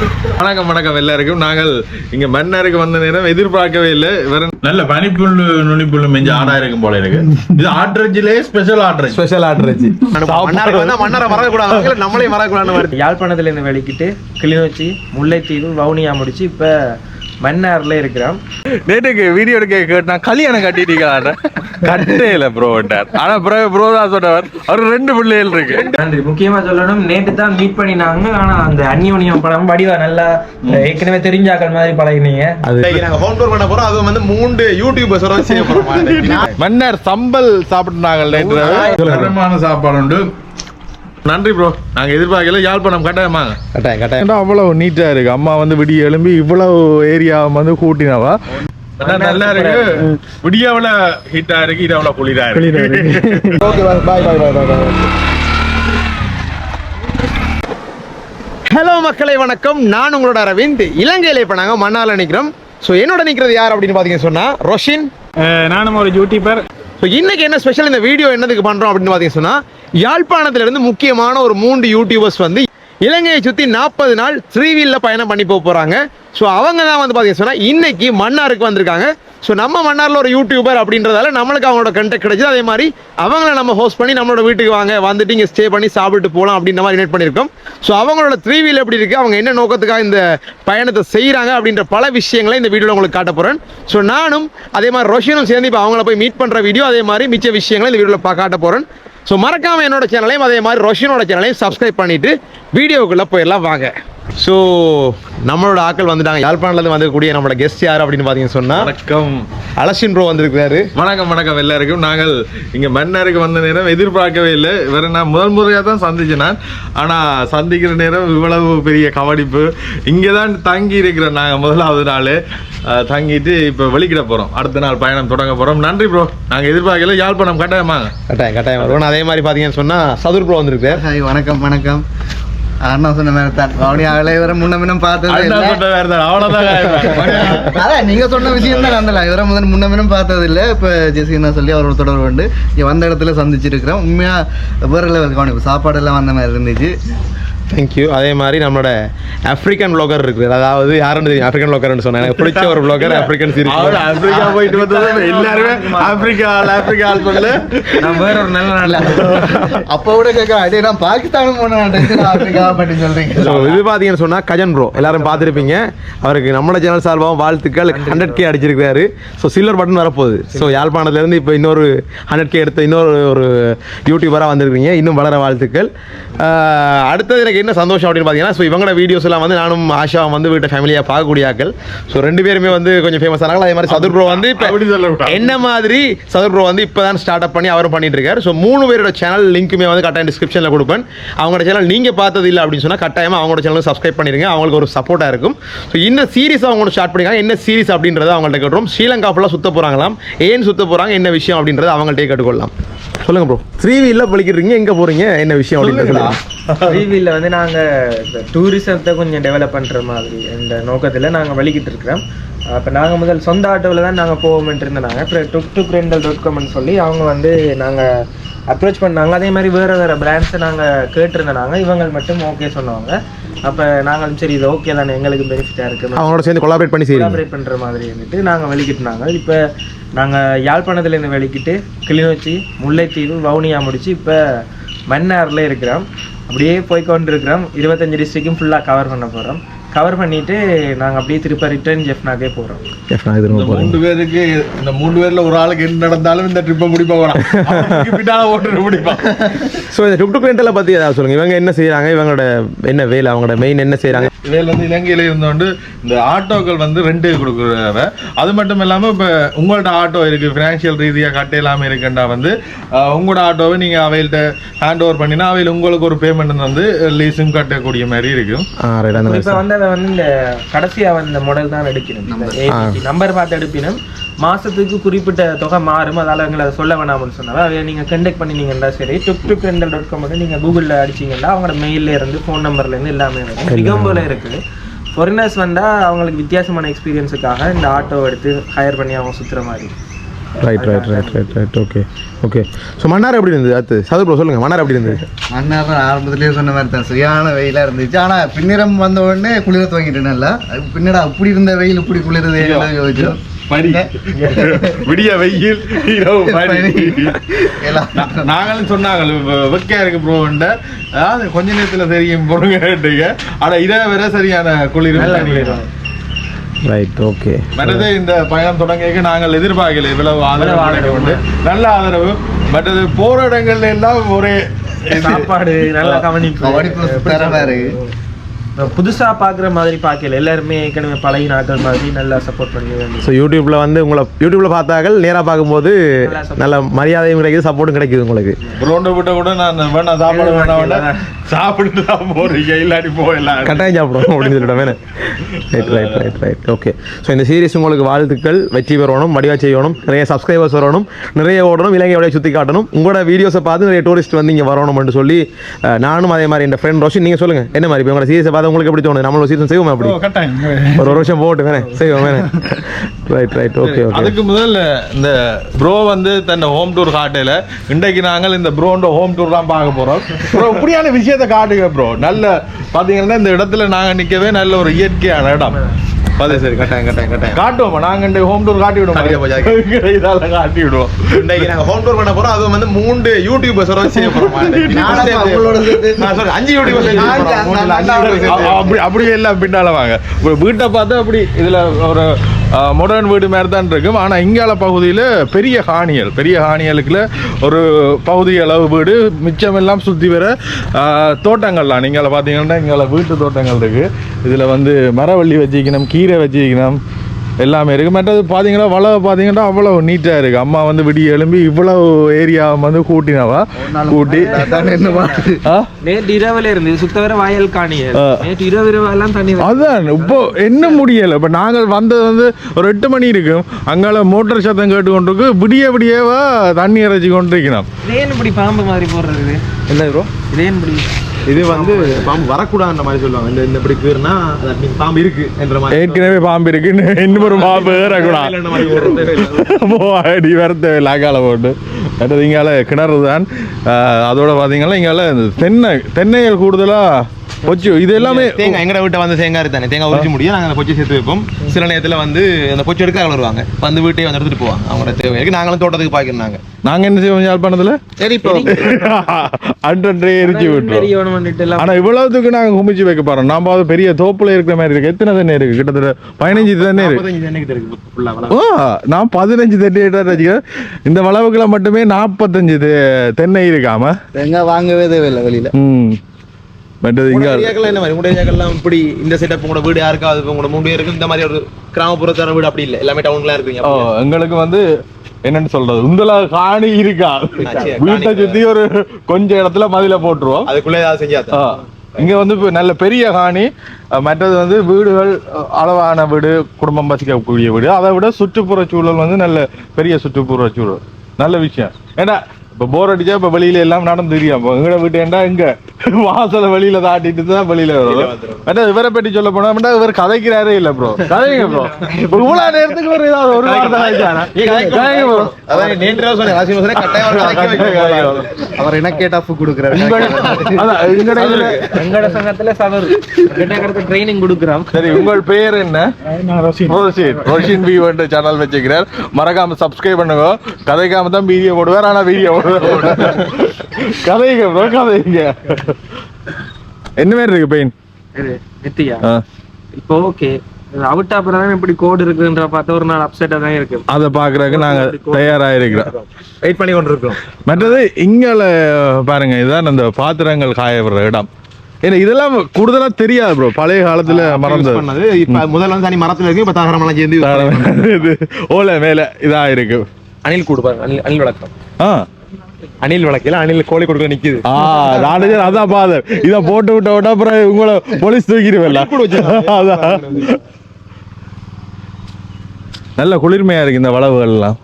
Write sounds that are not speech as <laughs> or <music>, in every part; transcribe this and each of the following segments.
வணக்கம் வணக்கம் எல்லாருக்கும். நாங்கள் இங்க மன்னருக்கு வந்த நேரம் எதிர்பார்க்கவே இல்லை. இவர் நல்ல பனிப்புல்லு நுனிப்புல்லு மெஞ்சு ஆடா இருக்கும் போல இருக்கு இது ஆட்ரஜிலே ஸ்பெஷல் ஆட்ரஜ். ஸ்பெஷல் வந்தா மன்னரை மறக்கக்கூடாது நம்மளே வருது. யாழ்ப்பாணத்துல இருந்து வெளிக்கிட்டு கிளிநொச்சி முல்லைத்தீவு வவுனியா முடிச்சு இப்ப மன்னார்ல இருக்கிறோம் நேற்றுக்கு வீடியோ எடுக்க கேட்டா கல்யாணம் கட்டிட்டீங்களா கட்டே இல்ல ப்ரோ ஆனா ப்ரோ ப்ரோ தான் சொன்னவர். அவர் ரெண்டு பிள்ளைகள் இருக்கு. நன்றி. முக்கியமா சொல்லணும் நேற்று தான் மீட் பண்ணினாங்க. ஆனா அந்த அந்யோன்யம் படம் வடிவா நல்லா ஏற்கனவே தெரிஞ்சாக்கள் மாதிரி பழகினீங்க. இன்னைக்கு நாங்க ஹோம் டூர் பண்ண போறோம். அதுவும் வந்து மூன்று யூடியூபர்ஸ் வர செய்ய போறோம். மன்னர் சம்பல் சாப்பிட்டுனாங்க நேற்று தரமான சாப்பாடு உண்டு. நன்றி ப்ரோ நாங்க எதிர்பார்க்கல. யாழ்ப்பாணம் கட்டாயமாங்க கட்டாயம் கட்டாயம் ஏன்டா அவ்வளவு நீட்டா இருக்கு. அம்மா வந்து விடிய எழும்பி இவ்வளவு ஏரியா வந்து கூட்டினாவா? நல்லா இருக்கு. விடியாவில ஹீட்டா இருக்கு இது அவ்வளவு குளிரா இருக்கு. Okay bye bye bye bye bye hello மக்களை வணக்கம். நான் உங்களோட அரவிந்த். இலங்கையில இப்ப நாங்க மன்னால நிக்கிறோம். ஸோ என்னோட நிக்கிறது யார் அப்படின்னு பாத்தீங்கன்னா சொன்னா ரொஷின். நானும் ஒரு யூடியூபர் ஸோ இன்னைக்கு என்ன ஸ்பெஷல் இந்த வீடியோ என்னதுக்கு பண்றோம் அப்படின்னு பார்த்தீங்கன்னா யாழ்ப்பாணத்திலிருந்து முக்கியமான ஒரு மூன்று யூடியூபர்ஸ் வந்து இலங்கையை சுற்றி நாற்பது நாள் த்ரீவீலில் பயணம் பண்ணி போக போகிறாங்க ஸோ அவங்க தான் வந்து பார்த்தீங்கன்னா சொன்னால் இன்னைக்கு மன்னாருக்கு வந்திருக்காங்க. ஸோ நம்ம மன்னாரில் ஒரு யூடியூபர் அப்படின்றதால நம்மளுக்கு அவங்களோட கண்டெக்ட் கிடைச்சது. அதே மாதிரி அவங்கள நம்ம ஹோஸ்ட் பண்ணி நம்மளோட வீட்டுக்கு வாங்க வந்துட்டு இங்கே ஸ்டே பண்ணி சாப்பிட்டு போகலாம் அப்படின்ற மாதிரி இன்வைட் பண்ணியிருக்கோம். ஸோ அவங்களோட த்ரீ வீல் எப்படி இருக்குது அவங்க என்ன நோக்கத்துக்காக இந்த பயணத்தை செய்கிறாங்க அப்படின்ற பல விஷயங்களை இந்த வீடியோவில் உங்களுக்கு காட்ட போகிறேன் ஸோ நானும் அதே மாதிரி ரோஷனும் சேர்ந்து இப்போ அவங்கள போய் மீட் பண்ணுற வீடியோ அதே மாதிரி மிச்ச விஷயங்களை இந்த வீடியோவில் காட்ட போகிறேன் ஸோ மறக்காமல் என்னோட சேனலையும் அதே மாதிரி ரோஷனோட சேனலையும் சப்ஸ்கிரைப் பண்ணிட்டு வீடியோக்குள்ளே போயிடலாம் வாங்க. ஸோ நம்மளோட ஆக்கள் வந்துட்டாங்க. யாழ்ப்பாணத்துலேருந்து வந்துக்கூடிய நம்மளோட கெஸ்ட் யார் அப்படின்னு பார்த்தீங்கன்னு சொன்னால் வணக்கம். அலசின் ப்ரோ வந்திருக்கிறாரு. வணக்கம் வணக்கம் எல்லாருக்கும். நாங்கள் இங்க மன்னருக்கு வந்த நேரம் எதிர்பார்க்கவே இல்லை. இவரை நான் முதல் முறையாக தான் சந்திச்சேன் நான். ஆனா சந்திக்கிற நேரம் இவ்வளவு பெரிய கவனிப்பு. இங்கே தான் தங்கி இருக்கிறோம் நாங்கள் முதலாவது நாள். தங்கிட்டு இப்போ வெளிக்கிட போறோம். அடுத்த நாள் பயணம் தொடங்க போறோம். நன்றி ப்ரோ நாங்கள் எதிர்பார்க்கல. யாழ்ப்பாணம் கட்டாயமாங்க கட்டாயம் கட்டாயம். வருவோம் அதே மாதிரி பார்த்தீங்கன்னு சொன்னால் சதுர் ப்ரோ வந்திருக்காரு ஹாய் வணக்கம் வணக்கம். அண்ணா சொன்ன மாதிரி தான். அவனி அவளை பார்த்தது இல்ல. சொன்ன தான். அவ்வளோதான் <laughs> அதான் நீங்க சொன்ன விஷயம் தான் அந்த இவரை முதல் முன்ன முன்னும் பார்த்தது இல்ல. இப்ப ஜெசினா சொல்லி அவரோட தொடர்பு உண்டு. வந்த இடத்துல சந்திச்சிருக்கிறோம். உண்மையா வேற லெவல் கவனிப்பு. சாப்பாடு எல்லாம் வந்த மாதிரி இருந்துச்சு. தேங்க்யூ அதே மாதிரி நம்மளோட ஆப்பிரிக்கன் ப்ளாகர் இருக்குது. அதாவது யாருன்னு தெரியும்? ஆப்பிரிக்கன் ப்ளாகர்னு சொன்னேன். எனக்கு பிடிச்ச ஒரு ப்ளாகர் ஆப்பிரிக்கன் அவள் சீரிஸ் ஆப்பிரிக்கா போயிட்டு வந்தது. <laughs> எல்லாருமே ஆப்பிரிக்கா ஆள் ஆப்பிரிக்கா ஆள் சொல்லு. நான் வேற ஒரு நல்ல நாள் <laughs> அப்ப கூட கேட்க அடே நான் பாகிஸ்தானும் போனேன் ஆப்பிரிக்கா அப்படின்னு சொல்றீங்க. ஸோ இது பார்த்தீங்கன்னு சொன்னால் கஜன் ப்ரோ எல்லாரும் பார்த்துருப்பீங்க அவருக்கு நம்மளோட சேனல் சார்பாகவும் வாழ்த்துக்கள். ஹண்ட்ரட் கே அடிச்சிருக்காரு. ஸோ சில்வர் பட்டன் வரப்போகுது. ஸோ யாழ்ப்பாணத்துலேருந்து இப்போ இன்னொரு ஹண்ட்ரட் கே எடுத்த இன்னொரு ஒரு யூடியூபராக வந்திருக்கீங்க. இன்னும் வளர வாழ்த்துக்கள். அடுத்தது எனக்கு என்ன சந்தோஷம் அப்படின்னு பார்த்தீங்கன்னா ஸோ இவங்களோட வீடியோஸ் எல்லாம் வந்து நானும் ஆஷாவும் வந்து வீட்டை ஃபேமிலியாக பார்க்கக்கூடிய ஆட்கள் ஸோ ரெண்டு பேருமே வந்து கொஞ்சம் ஃபேமஸ் ஆனாங்க அதே மாதிரி சதுர் ப்ரோ வந்து இப்போ. என்ன மாதிரி சதுர் ப்ரோ வந்து இப்போ தான் ஸ்டார்ட் அப் பண்ணி அவரும் பண்ணிட்டு இருக்காரு. ஸோ மூணு பேரோட சேனல் லிங்க்குமே வந்து கட்டாயம் டிஸ்கிரிப்ஷனில் கொடுப்பேன். அவங்களோட சேனல் நீங்கள் பார்த்தது இல்லை அப்படின்னு சொன்னால் கட்டாயமாக அவங்களோட சேனல் சப்ஸ்கிரைப் பண்ணிருங்க. அவங்களுக்கு ஒரு சப்போர்ட்டாக இருக்கும். ஸோ இந்த சீரிஸ் அவங்க ஸ்டார்ட் பண்ணிருக்காங்க. என்ன சீரிஸ் அப்படின்றத அவங்கள்ட்ட கேட்டுரும் ஸ்ரீலங்கா ஃபுல்லாக சுத்த போகிறாங்களாம் ஏன் சுத்த போகிறாங்க என்ன விஷயம் அப்படின்றத அவங்கள்ட்டே கேட்டுக்கொள்ளலாம். சொல்லுங்க ப்ரோ த்ரீ வீலில் பழிக்கிறீங்க எங்கே போகிறீங்க என்ன விஷயம் அப்படின்றது டிவியில் வந்து நாங்க இந்த டூரிசத்தை கொஞ்சம் டெவலப் பண்ற மாதிரி இந்த நோக்கத்துல நாங்க வலிக்கிட்டு இருக்கிறோம். அப்ப நாங்க முதல் சொந்த ஆட்டோவில் தான் நாங்க போவோம்ட்டு இருந்தாங்க அப்புறம் டுக் டுக் ரெண்டல் டாட் காம்னு சொல்லி அவங்க வந்து நாங்க அப்ரோச் பண்ணாங்க. அதே மாதிரி வேற வேற பிராண்ட்ஸை நாங்க கேட்டிருந்தாங்க இவங்க மட்டும் ஓகே சொன்னாங்க. அப்ப நாங்களும் சரி இது ஓகே தானே எங்களுக்கு பெனிஃபிட்டா இருக்கு. அவங்களோட சேர்ந்து கொலாபரேட் பண்ணி கொலாபரேட் பண்ற மாதிரி இருந்துட்டு நாங்க வெளிக்கிட்டுனாங்க இப்ப நாங்க யாழ்ப்பாணத்துல இருந்து வெளிக்கிட்டு கிளிநொச்சி முல்லைத்தீவு வவுனியா முடிச்சு இப்ப மன்னார்ல இருக்கிறோம். அப்படியே போய் கொண்டிருக்கிறோம் இருபத்தஞ்சு டிஸ்ட்ரிக்கும் ஃபுல்லாக கவர் பண்ண போகிறோம் கவர் பண்ணிட்டு நாங்க அப்படியே திருப்ப ரிட்டர்ன் ஜெஃப்னாக்கே போறோம். இந்த மூன்று பேருக்கு இந்த மூன்று பேர்ல ஒரு ஆளுக்கு என்ன நடந்தாலும் இந்த ட்ரிப்பை முடிப்பா போறான். பின்னால ஓட்டு முடிப்பான் ஸோ இந்த டுக் ரெண்டலை பற்றி ஏதாவது சொல்லுங்கள் இவங்க என்ன செய்கிறாங்க இவங்களோட என்ன வேலை? அவங்களோட மெயின் என்ன செய்கிறாங்க இதில் வந்து இலங்கையில இருந்தோண்டு இந்த ஆட்டோக்கள் வந்து ரெண்டு கொடுக்குறவ. அது மட்டும் இல்லாம இப்ப உங்கள்ட்ட ஆட்டோ இருக்கு. ஃபினான்ஷியல் ரீதியா கட்ட இல்லாம இருக்குண்டா வந்து உங்களோட ஆட்டோவை நீங்க அவையில்ட்ட ஹேண்ட் ஓவர் பண்ணினா அவையில் உங்களுக்கு ஒரு பேமெண்ட் வந்து லீஸும் கட்டக்கூடிய மாதிரி இருக்கும். இப்ப வந்து அதை வந்து இந்த கடைசியா வந்த மாடல் தான் எடுக்கணும். நம்பர் பார்த்து எடுப்பினும் மாசத்துக்கு குறிப்பிட்ட தொகை மாறும். அதால எங்களை சொல்ல வேணாம்னு சொன்னாங்க. அதை நீங்க கண்டெக்ட் பண்ணினீங்கன்னா சரி. Tuk tuk rental dot com வந்து நீங்க கூகுள்ல அடிச்சீங்கன்னா அவங்களோட மெயில்ல இருந்து ஃபோன் நம்பர்ல இருந்து எல்லாமே வரும். மிகம்போல இருக்குது ஃபாரினர்ஸ் வந்தா அவங்களுக்கு வித்தியாசமான எக்ஸ்பீரியன்ஸுக்காக இந்த ஆட்டோ எடுத்து ஹையர் பண்ணி அவங்க சுத்துற மாதிரி. Right right right right right okay okay so Mannar எப்படி இருந்தது? அடுத்து சதுர் ப்ரோ சொல்லுங்கள் மன்னார் எப்படி இருந்தது? மன்னார் ஆரம்பத்திலேயே சொன்ன மாதிரி தான். சரியான வெயிலா இருந்துச்சு. ஆனா பின்னிறம் வந்த உடனே குளிர துவங்கிட்டேன் நல்லா பின்னடா அப்படி இருந்த வெயில் இப்படி குளிருது யோசிச்சோம். விடிய வெயில் நாங்களும் சொன்னாங்க வெக்கையா இருக்கு ப்ரோண்ட அதாவது கொஞ்ச நேரத்துல தெரியும் பொருங்க கேட்டீங்க. ஆனா இதை வேற சரியான குளிர் ரைட் ஓகே மற்றது இந்த பயணம் தொடங்க நாங்கள் எதிர்பார்க்கல இவ்வளவு ஆதரவு கிடைக்கும் நல்ல ஆதரவு. மற்றது போற இடங்கள்ல எல்லாம் ஒரே. சாப்பாடு நல்ல கவனிப்பு. கவனிப்பு தரமா இருக்கு புதுசா பாக்குற மாதிரி பார்க்கல எல்லாருமே ஏற்கனவே பழகி நாட்கள் மாதிரி நல்லா சப்போர்ட் பண்ணி வேண்டி ஸோ யூடியூப்ல வந்து உங்களை யூடியூப்ல பார்த்தாக்கள் நேராக பார்க்கும்போது நல்ல மரியாதையும் கிடைக்குது சப்போர்ட்டும் கிடைக்குது உங்களுக்கு. புரோண்ட விட்ட கூட நான் வேணா சாப்பாடு வேணா வேணா சாப்பிட்டு தான் போறீங்க இல்லாட்டி <laughs> போயிடலாம். கட்டாயம் சாப்பிடுவோம் அப்படின்னு சொல்லிட்டோமே right right right right okay so இந்த சீரிஸ் உங்களுக்கு வாழ்த்துக்கள் வெற்றி பெறணும் வடிவா செய்யணும் நிறைய சப்ஸ்கிரைபர்ஸ் வரணும் நிறைய ஓடணும் இலங்கையோட சுற்றி காட்டணும். உங்களோட வீடியோஸை பார்த்து நிறைய டூரிஸ்ட் வந்து இங்கே வரணும்னு சொல்லி நானும் அதே மாதிரி என் ஃப்ரெண்ட் ரோஷன் நீங்கள் சொல்லுங்கள் என்ன மாதிரி? இப்போ உங்களோட சீரிஸை பார்த்து உங்களுக்கு எப்படி தோணுது? நம்மளோட சீசன் செய்வோம் அப்படி? ஒரு ஒரு வருஷம் போட்டு வேணே செய்வோம் வேணே ரைட் ரைட் ஓகே ஓகே அதுக்கு முதல்ல இந்த ப்ரோ வந்து தன்னை ஹோம் டூர் காட்டையில இன்றைக்கு நாங்கள் இந்த ப்ரோண்ட ஹோம் டூர் தான் பார்க்க போறோம். ப்ரோ இப்படியான விஷயத்தை காட்டுங்க ப்ரோ நல்ல பாத்தீங்கன்னா இந்த இடத்துல நாங்க நிக்கவே நல்ல ஒரு இயற்கையான இடம். அது சரி கட்டாயம் கட்டாயம் கட்டாயம். காட்டுவோமா நாங்க இந்த ஹோம் டூர் காட்டி? விடுவோம் <laughs> இதால காட்டி விடுவோம். இன்றைக்கு நாங்கள் ஹோம் டூர் பண்ண போகிறோம் அதுவும் வந்து மூன்று யூடியூபர்ஸோட செய்ய போகிறோம் <laughs> அஞ்சு யூடியூபர்ஸ் அப்படியே எல்லாம் பின்னால வாங்க. வீட்டை பார்த்தா அப்படி இதுல ஒரு மாடர்ன் வீடு மாதிரி தான் இருக்கும். ஆனால் இங்கால பகுதியில் பெரிய ஹானியல் பெரிய ஹானியலுக்குள்ள ஒரு பகுதி அளவு வீடு மிச்சமெல்லாம் சுற்றி வர தோட்டங்கள்லாம். நீங்கள பார்த்தீங்கன்னா இங்கே வீட்டு தோட்டங்கள் இருக்குது இதில் வந்து மரவள்ளி வச்சுக்கணும் கீரை வச்சுக்கணும் எல்லாமே இருக்கு. மற்றது பாத்தீங்கன்னா வளவை பாத்தீங்கன்னா அவ்வளவு நீட்டா இருக்கு. அம்மா வந்து விடிய எழும்பி இவ்வளவு ஏரியா வந்து கூட்டினவா? கூட்டி. நேற்று இரவுல இருந்து சுத்தவர வயல் ஆ. நேற்று இரவு இரவு எல்லாம் தண்ணி அதான் இப்போ என்ன முடியல? இப்போ நாங்கள் வந்தது வந்து ஒரு எட்டு மணி இருக்கும் அங்கால மோட்டார் சத்தம் கேட்டு கொண்டிருக்கு விடிய விடியவா தண்ணி இறைச்சி கொண்டிருக்கணும் இதே ஏன் இப்படி பாம்பு மாதிரி போடுறது? என்ன ப்ரோ இதே இப்படி இது வந்து பாம்பு வரக்கூடாதுன்ற மாதிரி சொல்லுவாங்க. இந்த இந்த இப்படி பேர்னா பாம்பு இருக்கு என்ற மாதிரி ஏற்கனவே பாம்பு இருக்கு. இன்னும் ஒரு பாம்பு ஏறக்கூடாது. அடி வரத்த லாக்கால போட்டு. அடுத்தது இங்கால கிணறு தான். அதோட பார்த்தீங்கன்னா இங்கால இந்த தென்னை தென்னைகள் கூடுதலாக கொச்சு இது எல்லாமே தேங்காய் எங்கட வீட்டை வந்து தேங்காய் தானே தேங்காய் உரிச்சு முடியும். நாங்கள் அந்த பொச்சி சேர்த்து வைப்போம். சில நேரத்தில் வந்து அந்த பொச்சி எடுக்க வருவாங்க. வந்து வீட்டை வந்து எடுத்துட்டு போவாங்க. அவங்களோட தேவைக்கு நாங்களும் தோட்டத்துக்கு பாய்க்கிறாங்க நாங்கள் என்ன செய்வோம் யாழ்ப்பாணத்தில்? சரி இப்போ அன்றே எரிச்சு விட்டுருவோம். ஆனா இவ்வளவுத்துக்கு நாங்க குமிச்சு வைக்க போறோம். நாம அது பெரிய தோப்புல இருக்கிற மாதிரி இருக்கு. எத்தனை தென்னை இருக்கு? கிட்டத்தட்ட பதினஞ்சு தென்னை இருக்கு. ஓ நான் பதினஞ்சு தென்னை வச்சுக்கிறேன். இந்த வளவுக்குள்ள மட்டுமே நாற்பத்தஞ்சு தென்னை இருக்காம? தேங்காய் வாங்கவே தேவையில்லை வெளியில. ம். மற்றது இங்க என்ன மாதிரி? உங்களுடைய ஏரியாக்கள்லாம் இப்படி இந்த செட்டப் உங்களோட வீடு யாருக்காவது உங்களோட மூணு இருக்கு இந்த மாதிரி ஒரு கிராமப்புறத்தான வீடு அப்படி இல்லை. எல்லாமே டவுன்லாம் இருக்கீங்க. ஓ எங்களுக்கு வந்து என்னன்னு சொல்றது? உந்தல காணி இருக்கா? வீட்டை சுத்தி ஒரு கொஞ்சம் இடத்துல மதில போட்டுருவோம். அதுக்குள்ளே ஏதாவது செஞ்சா ஆ. இங்க வந்து நல்ல பெரிய காணி. மற்றது வந்து வீடுகள் அளவான வீடு குடும்பம் வசிக்கக்கூடிய வீடு. அதை விட சுற்றுப்புற சூழல் வந்து நல்ல பெரிய சுற்றுப்புற சூழல். நல்ல விஷயம். ஏன்னா இப்ப போர் அடிச்சா இப்ப வெளியில எல்லாம் நடந்து தெரியும். இப்போ எங்கட வீட்டு ஏண்டா இங்க? வாசல வெளியில தாட்டிட்டு தான் வெளியில வரும். மற்ற இவரை பற்றி சொல்ல போனா இவர் கதைக்கிறாரே இல்ல ப்ரோ கதைங்க ப்ரோ இவ்வளவு நேரத்துக்கு ஒரு ஏதாவது ஒரு வார்த்தை. அவர் எனக்கே டஃப் கொடுக்குறாரு? அதான் எங்கட இதுல எங்கட சங்கத்துல சவர் கிட்ட ட்ரைனிங் கொடுக்குறோம் சரி உங்கள் பேர் என்ன? ரோஷின் ரோஷின் வந்து சேனல் வச்சுக்கிறார் மறக்காம சப்ஸ்கிரைப் பண்ணுங்க. கதைக்காம தான் வீடியோ போடுவார் ஆனா வீடியோ <laughs> கதைங்க ப்ரோ கதைங்க. என்ன மாதிரி இருக்கு பெயின்? நித்தியா? இப்போ ஓகே அவுட் அப்புறம் இப்படி கோடு இருக்குன்ற பார்த்து ஒரு நாள் அப்செட்டா தான் இருக்கு. அதை பாக்குறதுக்கு நாங்க தயாரா இருக்கிறோம் வெயிட் பண்ணி கொண்டு இருக்கோம் மற்றது இங்கால பாருங்க இதுதான் அந்த பாத்திரங்கள் காய விடுற இடம். ஏன்னா இதெல்லாம் கூடுதலா தெரியாது ப்ரோ பழைய காலத்துல மறந்தது. பண்ணது. இப்ப முதல்ல வந்து தனி மரத்துல இருக்கு இப்ப தகரம் எல்லாம் சேர்ந்து ஓலை மேல இதா இருக்கு அணில் கூடு பாருங்க அணில் அணில் வளர்க்கம் ஆ. அணில் வளர்க்கல அணில் கோழி கொடுக்க நிக்குது. ஆ பேர் அதான் பாதர் இத போட்டு விட்ட விட்ட அப்புறம் உங்களை போலீஸ் தூக்கிடுவேல நல்ல குளிர்மையா இருக்கு இந்த வளவுகள் எல்லாம்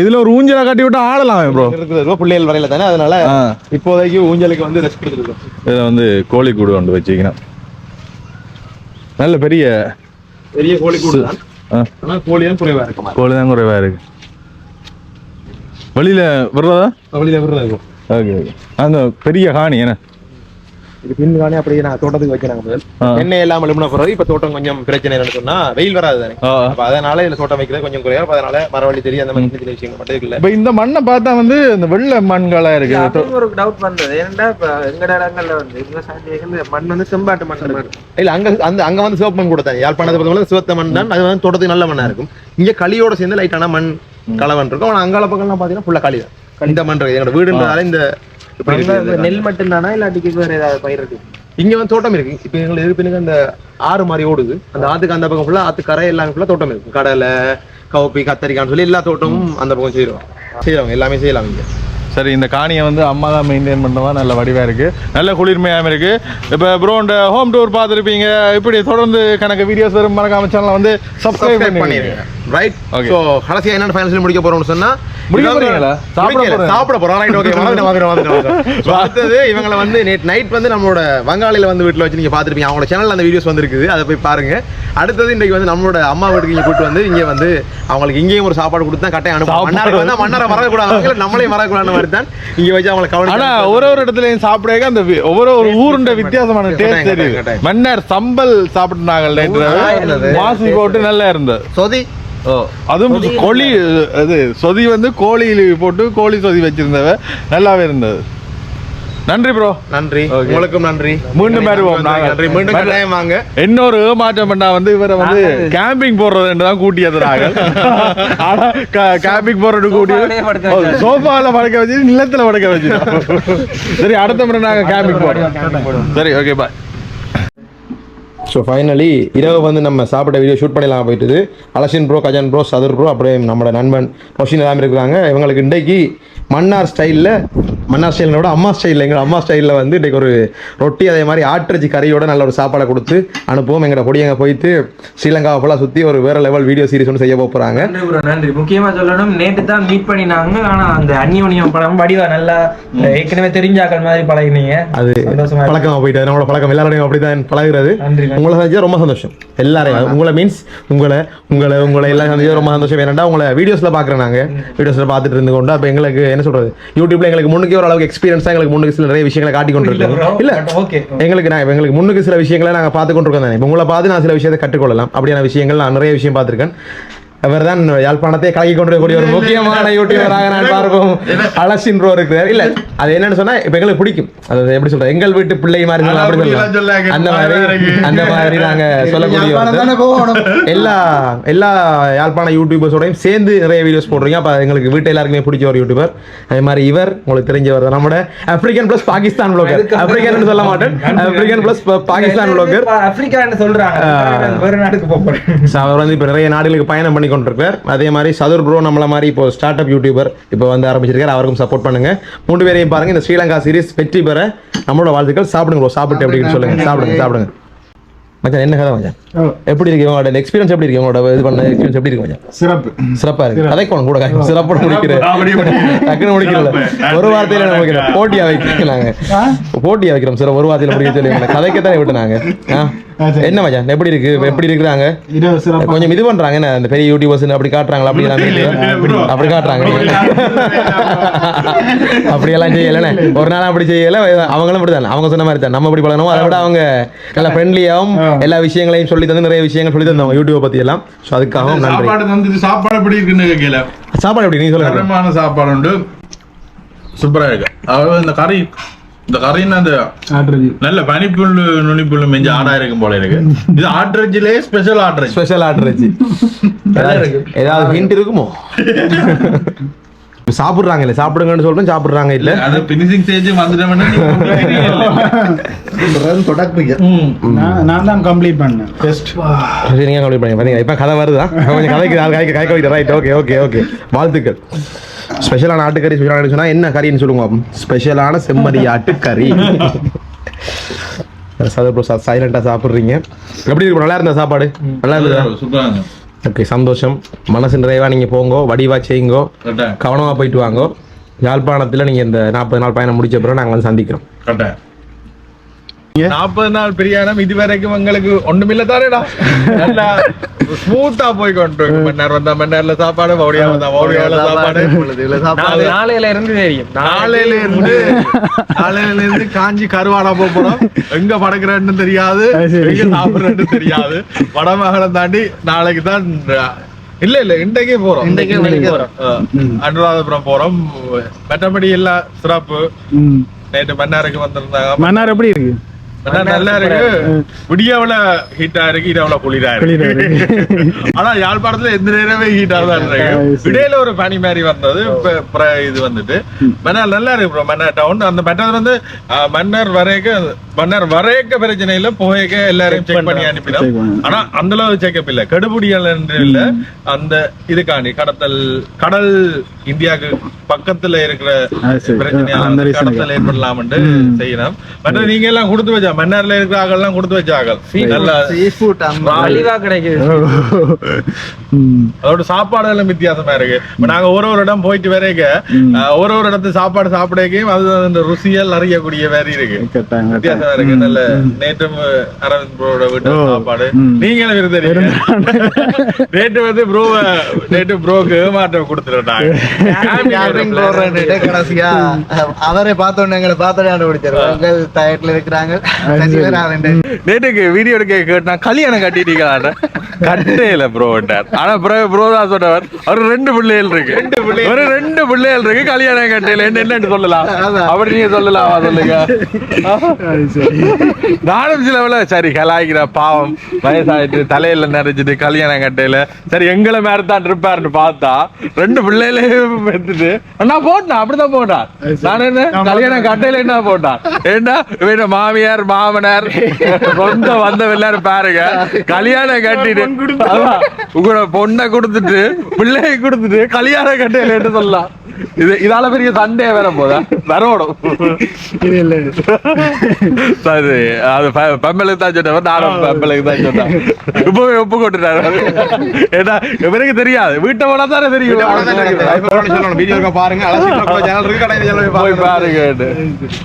இதுல ஒரு ஊஞ்சலை கட்டி விட்டு ஆடலாம் ப்ரோ இருக்குது பிள்ளைகள் வரையில தானே அதனால இப்போதைக்கு ஊஞ்சலுக்கு வந்து ரெஸ்ட் கொடுத்துருக்கோம். இதை வந்து கோழி கூடு கொண்டு வச்சுக்கணும். நல்ல பெரிய பெரிய கோழி கூடு தான் ஆனா கோழி தான் குறைவா இருக்குமா கோழி தான் குறைவா இருக்கு. வெளியில விடுறதா வெளியில விடுறது ஓகே ஓகே. அந்த பெரிய காணி என்ன? இது பின்காணி அப்படியே நான் தோட்டத்துக்கு வைக்கிறாங்க முதல். எண்ணெய் இல்லாம எழுப்பின பிறகு இப்ப தோட்டம் கொஞ்சம் பிரச்சனை என்னன்னு சொன்னா வெயில் வராது தானே. அப்ப அதனால இதுல தோட்டம் வைக்கிறது கொஞ்சம் அப்ப அதனால மரவள்ளி தெரியும் அந்த மாதிரி சின்ன விஷயங்கள் மட்டும் இருக்குல்ல. இப்ப இந்த மண்ணை பார்த்தா வந்து இந்த வெள்ளை மண்களா இருக்கு. ஒரு டவுட் வந்தது. ஏன்னா இப்ப எங்கட இடங்கள்ல வந்து விவசாயிகள் மண் வந்து செம்பாட்டு மண் இருக்கு. இல்ல அங்க அந்த அங்க வந்து சிவப்பு மண் கொடுத்தாங்க. யாழ்ப்பாணத்தை பொறுத்தவரை சிவத்த மண் தான். அது வந்து தோட்டத்துக்கு நல்ல மண்ணா இருக்கும். இங்க களியோட சேர்ந்து லைட்டான மண் கலவன் இருக்கும். ஆனா அங்கால பக்கம்லாம் பாத்தீங்கன்னா ஃபுல்லா களி தான். இந்த மண் இருக்கு. எங்களோட வீடுன்றதால இந்த. நெல் மட்டும் தானா இல்லாட்டிக்கு வேற ஏதாவது பயிர் இருக்கு? இங்க வந்து தோட்டம் இருக்கு. இப்ப எங்களுக்கு எதிர்ப்பினுக்கு அந்த ஆறு மாதிரி ஓடுது. அந்த ஆத்துக்கு அந்த பக்கம் ஃபுல்லா ஆத்து கரை எல்லாமே ஃபுல்லா தோட்டம் இருக்கும் கடலை கவுப்பி கத்தரிக்கான்னு சொல்லி எல்லா தோட்டமும் அந்த பக்கம் செய்யறோம் செய்யறவங்க எல்லாமே செய்யலாம் இங்க. சரி இந்த காணியை வந்து அம்மா தான் மெயின்டைன் பண்ணுவா நல்ல வடிவா இருக்கு. நல்ல குளிர்மையாம இருக்கு. இப்போ ப்ரோ இந்த ஹோம் டூர் பார்த்துருப்பீங்க. இப்படி தொடர்ந்து கணக்கு வீடியோஸ் வரும். மறக்காம சேனலை வந்து சப்ஸ்கிரைப் பண்ணிருங்க. Right Okay. சோ கடைசியா என்ன ஃபைனல் முடிக்க போறோம்னு சொன்னா முடிக்க போறீங்களா? சாப்பிட போறோம். ரைட் ஓகே வாங்க வாங்க <laughs> அடுத்தது இவங்கள வந்து நேற்று நைட் வந்து நம்மளோட வங்காளில வந்து வீட்ல வச்சு நீங்க பாத்துருப்பீங்க அவங்களோட சேனல்ல அந்த வீடியோஸ் வந்திருக்குது. அதை போய் பாருங்க. அடுத்தது இன்னைக்கு வந்து நம்மளோட அம்மா வீட்டுக்கு இங்க கூட்டு வந்து இங்க வந்து அவங்களுக்கு இங்கேயும் ஒரு சாப்பாடு கொடுத்து தான் கட்டாயம் அனுப்புவோம். மன்னாருக்கு வந்து மன்னரை வரக்கூடாது. நம்மளே <laughs> வரக்கூடாது மாதிரி தான் இங்க வச்சு அவங்களை கவனிச்சு ஆனா ஒரு ஒரு இடத்துலயும் சாப்பிடுறதுக்கு அந்த ஒவ்வொரு ஒரு ஊருண்ட வித்தியாசமான டேஸ்ட் தெரியுது. மன்னர் சம்பல் சாப்பிட்டாங்க இருந்தது. மாசி போட்டு நல்லா இருந்தது. சொதி அதுவும் கோழி அது சொதி வந்து கோழி போட்டு கோழி சொதி வச்சிருந்தவ நல்லாவே இருந்தது. நன்றி ப்ரோ நன்றி. உங்களுக்கும் நன்றி. மீண்டும் வருவோம். நன்றி. மீண்டும் கட்டாயம் வாங்க. இன்னொரு ஏமாற்றம் பண்ணா வந்து இவரை வந்து கேம்பிங் போடுறது தான் கூட்டியது நாங்கள். <laughs> ஆனா கேம்பிங் போறது கூட்டி சோஃபாவிலே படுக்க வச்சாரு. சோஃபால படுக்க வச்சு நிலத்துல படுக்க வச்சு <laughs> சரி அடுத்த முறை நாங்க கேம்பிங் போறோம் சரி ஓகே பாய் ஸோ ஃபைனலி இரவு வந்து நம்ம சாப்பிட்ட வீடியோ ஷூட் பண்ணலாம் போயிட்டுது. அலசின் bro Gajan bro Sathur bro அப்படியே நம்மளோட நண்பன் மொஷின் எல்லாமே இருக்கிறாங்க. இவங்களுக்கு இன்றைக்கு மன்னார் ஸ்டைலில் மன்னார் ஸ்டைலோட அம்மா ஸ்டைலில் எங்கள் அம்மா ஸ்டைலில் வந்து இன்றைக்கு ஒரு ரொட்டி அதே மாதிரி ஆட்டிறச்சி கறியோட நல்ல ஒரு சாப்பாடை கொடுத்து அனுப்புவோம். எங்களோட பொடியங்க போயிட்டு ஸ்ரீலங்காவை ஃபுல்லாக சுற்றி ஒரு வேறு லெவல் வீடியோ சீரிஸ் ஒன்று செய்ய போகிறாங்க நன்றி ப்ரோ நன்றி. முக்கியமா சொல்லணும் நேற்று தான் மீட் பண்ணினாங்க. ஆனா அந்த அந்யோன்யம் படம் வடிவா நல்லா ஏற்கனவே தெரிஞ்சாக்கள் மாதிரி பழகினீங்க. அது. பழக்கமாக போயிட்டு நம்மளோட பழக்கம் எல்லாரோடையும் அப்படி தான் பழகுறது நன்றி. உங்களை சந்திச்சா ரொம்ப சந்தோஷம். எல்லாரையும். உங்களை மீன்ஸ் உங்களை உங்களை உங்களை எல்லாம் சந்திச்சா ரொம்ப சந்தோஷம். ஏன்னா உங்களை வீடியோஸ்ல பாக்குறோம் நாங்க. வீடியோஸ்ல பார்த்துட்டு இருந்து கொண்டு அப்ப எங்களுக்கு என்ன சொல்றது? யூடியூப்ல எங்களுக்கு முன்னுக்கு ஒரு அளவுக்கு எக்ஸ்பீரியன்ஸா எங்களுக்கு முன்னுக்கு சில நிறைய விஷயங்களை காட்டி கொண்டு இருக்கோம் இல்ல. Okay. எங்களுக்கு நான் எங்களுக்கு முன்னுக்கு சில விஷயங்களை நாங்க பார்த்து கொண்டு இருக்கோம் தானே உங்களை பார்த்து நான் சில விஷயத்தை கற்றுக்கொள்ளலாம். அப்படியான விஷயங்கள் நான் நிறைய விஷயம் பார்த்திருக்கேன். அவர் தான் யாழ்ப்பாணத்தை கலக்கி கொண்டிருக்கக்கூடிய ஒரு முக்கியமான யூடியூபராக நான் பார்ப்போம் அலசின் ப்ரோ இருக்கிறார். இல்ல அது என்னன்னு சொன்னா இப்ப எங்களுக்கு பிடிக்கும். அது எப்படி சொல்றது? எங்கள் வீட்டு பிள்ளை மாதிரி அப்படி சொல்லலாம். அந்த மாதிரி அந்த மாதிரி நாங்க சொல்லக்கூடிய. எல்லா எல்லா யாழ்ப்பாண யூடியூபர்ஸோடையும் சேர்ந்து நிறைய வீடியோஸ் போடுறீங்க அப்ப எங்களுக்கு வீட்டு எல்லாருக்குமே பிடிச்ச ஒரு யூடியூபர் அதே மாதிரி இவர் உங்களுக்கு தெரிஞ்சவர் தான் நம்மட African plus Pakistan blogger African சொல்ல மாட்டேன். ஆப்பிரிக்கன் பிளஸ் பாகிஸ்தான் ப்ளோகர் இப்ப ஆப்பிரிக்கான்னு சொல்றாங்க. அவர் வந்து இப்போ நிறைய நாடுகளுக்கு பயணம் பண்ணி கொண்டிருக்கார் அதே மாதிரி சதுர் ப்ரோ நம்மள மாதிரி இப்போ ஸ்டார்ட் அப் யூடியூபர் இப்போ வந்து ஆரம்பிச்சிருக்காரு. அவருக்கும் சப்போர்ட் பண்ணுங்க. மூன்று பேரையும் பாருங்க. இந்த ஸ்ரீலங்கா சீரிஸ் வெற்றி பெற நம்மளோட வாழ்த்துக்கள். சாப்பிடுங்க ப்ரோ சாப்பிட்டு எப்படின்னு சொல்லுங்க. சாப்பிடுங்க சாப்பிடுங்க. மச்சான் என்ன கதை மச்சான்? எப்படி இருக்கு உங்களோட எக்ஸ்பீரியன்ஸ் எப்படி இருக்கு? உங்களோட இது பண்ண எக்ஸ்பீரியன்ஸ் எப்படி இருக்கு மச்சான்? சிறப்பு. சிறப்பா இருக்கு. கதைக்கணும் கூட. கதை. சிறப்போட முடிக்கிறேன். டக்குன்னு முடிக்கிறல. ஒரு வார்த்தையில முடிக்கிறோம் போட்டியா வைக்கிறோம் நாங்க. போட்டியா வைக்கிறோம் சார் ஒரு வார்த்தையில முடிக்க சொல்லி கதைக்கத்தானே விட்டு நாங்க? என்ன மச்சான்? எப்படி இருக்கு? எப்படி இருக்கிறாங்க? கொஞ்சம் இது பண்றாங்க என்ன? அந்த பெரிய யூடியூபர்ஸ் அப்படி காட்டுறாங்களா? அப்படி? அப்படி காட்டுறாங்க. அப்படி எல்லாம் <laughs> செய்யலண்ணே ஒரு நாள் அப்படி செய்யல. அவங்களும் அப்படிதான் அவங்க சொன்ன மாதிரி தான் நம்ம அப்படி பழகணும்? அதை விட அவங்க நல்ல ஃப்ரெண்ட்லியாகவும் எல்லா விஷயங்களையும் சொல்லி தந்து நிறைய விஷயங்கள் சொல்லி தந்தவங்க யூடியூப் பத்தி எல்லாம். ஸோ அதுக்காகவும் நன்றி. சாப்பாடு வந்து சாப்பாடு எப்படி இருக்குன்னு கேட்கல. சாப்பாடு எப்படி? நீங்க சொல்லுங்க. தரமான சாப்பாடு உண்டு. சூப்பரா இருக்கு. அதாவது இந்த கறி இந்த கறின்னு அந்த நல்ல பனிப்புல்லு நுனிப்புல்லு மெஞ்சு ஆடா இருக்கும் போல இருக்கு இது ஆட்ரஜிலே ஸ்பெஷல் ஆட்ரஜ். ஸ்பெஷல் ஆர்டர் வச்சு ஏதாவது- ஹிண்ட் இருக்குமோ? சாப்பிடுறாங்க இல்ல சாப்பிடுங்கன்னு சொல்றேன் சாப்பிடுறாங்க இல்ல? அது பினிஷிங் ஸ்டேஜ் வந்துட்டோம்னா <laughs> நான் தான் கம்ப்ளீட் பண்ணேன். ஃபர்ஸ்ட் சரி, நீங்க கம்ப்ளீட் பண்ணுங்க. பாத்தீங்க இப்ப கதை வருதா? கொஞ்சம் கதைக்கு கதைக்க வைக்கிறேன். ரைட் ஓகே ஓகே ஓகே வாழ்த்துக்கள். ஸ்பெஷலான ஆட்டுக்கறி ஸ்பெஷலான சொன்னா என்ன கறின்னு சொல்லுங்க ஸ்பெஷலான செம்மறி ஆட்டுக்கறி. சதர் ப்ரோ சைலண்டா சாப்பிடுறீங்க. எப்படி இருக்கு bro? நல்லா இருந்தா சாப்பாடு? நல்லா இருந்ததா? ஓகே சந்தோஷம். மனசு நிறைவா நீங்க போங்கோ வடிவா செய்யுங்கோ. கவனமா போயிட்டு வாங்கோ. யாழ்ப்பாணத்துல நீங்க இந்த நாற்பது நாள் பயணம் முடிச்ச பிறகு நாங்க வந்து சந்திக்கிறோம். நாற்பது நாள் பிரியாணம் இதுவரைக்கும் எங்களுக்கு ஒண்ணுமில்ல தானேடா. நல்லா ஸ்மூத்தா போய் கொண்டு இருக்கு. மன்னர் வந்தா மன்னர்ல சாப்பாடு மௌடியா வந்தா மௌடியாவில் சாப்பாடு. நாளையில இருந்து தெரியும். நாளையில இருந்து நாளையில இருந்து காஞ்சி கருவாடா போக போறோம் எங்க படக்குறேன்னு தெரியாது எங்க சாப்பிடுறேன்னு தெரியாது. வடமகலம் தாண்டி நாளைக்கு தான் இல்ல இல்ல இன்றைக்கே போறோம். இன்றைக்கே போறோம். அனுராதபுரம் போறோம். மற்றபடி எல்லாம் சிறப்பு. நேற்று மன்னாருக்கு வந்திருந்தாங்க. மன்னார் எப்படி இருக்கு? நல்லா இருக்கு. விடியாவில ஹீட்டா இருக்கு இரவுல குளிரா இருக்கு. <laughs> ஆனா யாழ்ப்பாணத்துல எந்த நேரமே ஹீட்டா தான் இருக்கு. சரி. இடையில ஒரு பனி மாதிரி வந்தது அப்புறம் இது வந்துட்டு. மன்னார் நல்லா இருக்கு bro. மன்னார் டவுன் அந்த மன்னர் வந்து மன்னர் வரைக்க மன்னர் வரைக்க பிரச்சனை இல்ல. புகைக்க எல்லாரையும் செக் பண்ணி பண்ணி. ஆனா அந்த அளவு செக்அப் இல்ல. என்று இல்ல. அந்த இதுக்காண்டி கடத்தல் கடல் இந்தியாவுக்கு பக்கத்துல இருக்கிற. பிரச்சனையால கடத்தல் ஏற்படலாம் ம். செய்யணும் மற்ற நீங்க எல்லாம் கொடுத்து வச்சா மன்னார்ல இருக்கிற எல்லாம் கொடுத்து வச்ச ஆக்கள் நல்ல மலிவா கிடைக்குது. அதோட சாப்பாடு எல்லாம் வித்தியாசமா இருக்கு. இப்ப நாங்க ஒரு ஒரு இடம் போயிட்டு வரைக்க ஒரு ஒரு இடத்து சாப்பாடு சாப்பிடக்கையும் அது அந்த ருசியல் அறியக்கூடிய மாதிரி இருக்கு. வித்தியாசமா. இருக்கு. நல்ல நேற்றும் அரவிந்த் ப்ரோட வீட்டு. சாப்பாடு. நீங்களும் விருந்தறிங்க <laughs> நேற்று வந்து ப்ரோ நேற்று ப்ரோக்கு ஏமாற்றம் <laughs> போடுறேன்னுட்டு கடைசியா அவரை பார்த்தோன்னே எங்களை பார்த்தோன்னே கண்டுபிடிச்சாரு உங்கள் டயட்ல இருக்கிறாங்க. வேற நேற்றுக்கு வீடியோ எடுக்க கேட்டா கல்யாணம் கட்டிட்டீங்களா கட்டே இல்ல ப்ரோ ஆனா ப்ரோ ப்ரோ தான் சொன்னவர். ஒரு ரெண்டு பிள்ளைகள் இருக்கு. ஒரு ரெண்டு பிள்ளைகள் இருக்கு. கல்யாணம் கட்டையில என்ன என்னன்னு சொல்லலாம். அப்படி நீங்க சொல்லலாம். சொல்லுங்க. நானும் சில வேளை சரி கலாய்க்கிற பாவம் வயசாயிட்டு தலையில நிறைஞ்சிட்டு கல்யாணம் கட்டையில சரி எங்களை மாதிரி தான் இருப்பாருன்னு பார்த்தா ரெண்டு பிள்ளைகளையும் எடுத்துட்டு நான் போட்டேன் அப்படிதான் போட்டான். நான் என்ன கல்யாணம் கட்டையில என்ன போட்டான். என்ன இவன் மாமியார் மாமனார். சொந்த வந்த எல்லாரும் பாருங்க. கல்யாணம் கட்டிட்டு. உங்களோட பொண்ணை கொடுத்துட்டு பிள்ளையை கொடுத்துட்டு கல்யாணம் கட்டையில சொல்லலாம்? இது இதால பெரிய சண்டே வேற போதா? சரி அது பெ- பெம்பலுக்கு தான் சொன்னவர் நானும் பெம்பலுக்கு தான் சொன்னேன். இப்பவே ஒப்பு கொண்டுட்டாரு ஏன்னா இவருக்கு தெரியாது. வீட்டை போனா தானே தெரியும். பாருங்க. போய் பாருங்க.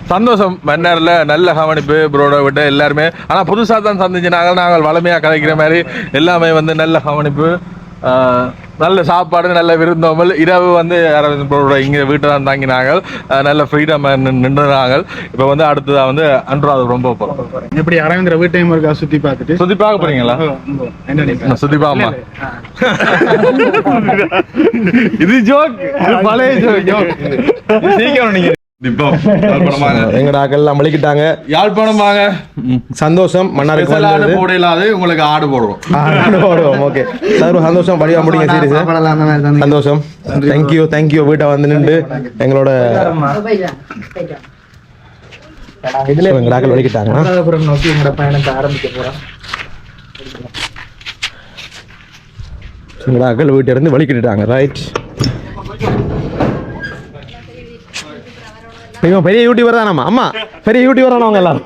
சந்தோஷம். மன்னர்ல நல்ல கவனிப்பு. ப்ரோட விட்டு எல்லாருமே ஆனா புதுசா தான் சந்திச்சுனாங்க நாங்கள் வளமையா கதைக்கிற மாதிரி எல்லாமே வந்து நல்ல கவனிப்பு நல்ல சாப்பாடு நல்ல விருந்தோமல் இரவு வந்து அரவிந்த் ப்ரோட இங்க வீட்டை தான் தாங்கினாங்க நல்ல ஃப்ரீடம் நின்றுனாங்க இப்போ வந்து அடுத்ததா வந்து அனுராதபுரம் போக போறோம். எப்படி அரவிந்திர வீட்டையும் இருக்கா சுத்தி பார்த்துட்டு? சுத்தி பார்க்க போறீங்களா? இல்ல, இல்ல. இது ஜோக் பழைய ஜோக் சீக்கிரம் நீங்க இப்போ யாழ்ப்பாணமாங்க <laughs> எங்கட எல்லாம் வலிக்கிட்டாங்க. யாழ்ப்பாணமாங்க. சந்தோஷம். மன்னாருக்கு போடையிலாது உங்களுக்கு ஆடு போடுறோம் ஓகே. சார் சந்தோஷம். வடிவா முடிங்க சீரியஸ் சந்தோஷம். தேங்க்யூ தேங்க்யூ வீட்டை வந்து நின்று எங்களோட So, எங்கட ஆக்கள் வலிக்கிட்டாங்க நோக்கி எங்களோட பயணத்தை ஆரம்பிக்க போறோம். ரைட் நீங்க பெரிய யூடியூபர் தானம்மா அம்மா? பெரிய யூடியூபர் அவங்க எல்லாரும்.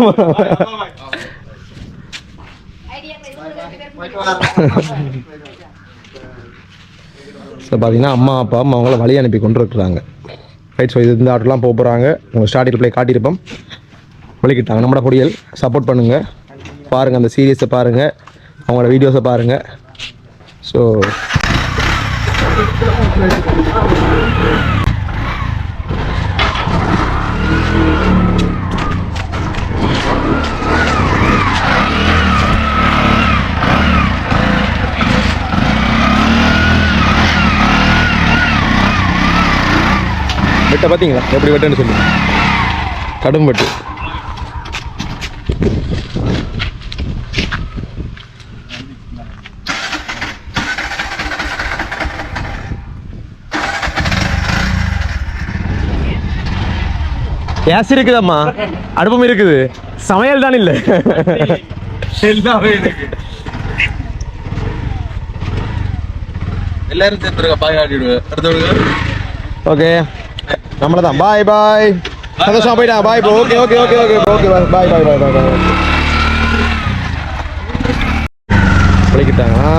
ஸோ பார்த்தீங்கன்னா அம்மா அப்பா அம்மா அவங்கள வழி அனுப்பி கொண்டு இருக்கிறாங்க ரைட் ஸோ இது இந்த ஆட்டெலாம் போக போகிறாங்க உங்கள் ஸ்டார்டிங் ப்ளே காட்டியிருப்போம். வலிக்கிட்டாங்க நம்மளோட பொடியல் சப்போர்ட் பண்ணுங்கள் பாருங்கள் அந்த சீரியஸை பாருங்கள் அவங்களோட வீடியோஸை பாருங்கள் ஸோ வெட்ட பார்த்தீங்களா எப்படி வெட்டன்னு சொல்லி. கடும் வெட்டு. கேஸ் இருக்குதம்மா? அடுப்பம் இருக்குது. சமையல் தான் இல்லை. எல்லாமே இருக்கு. எல்லாரும் சேர்ந்துருக்க பாய் ஆடிடுவேன். அடுத்த விடுங்க ஓகே. நம்மள தான் பாய் பாய் சந்தோஷமா போயிட்டா bye bro okay okay okay okay okay bye bye bye bye bye வலிக்கிட்டாங்களா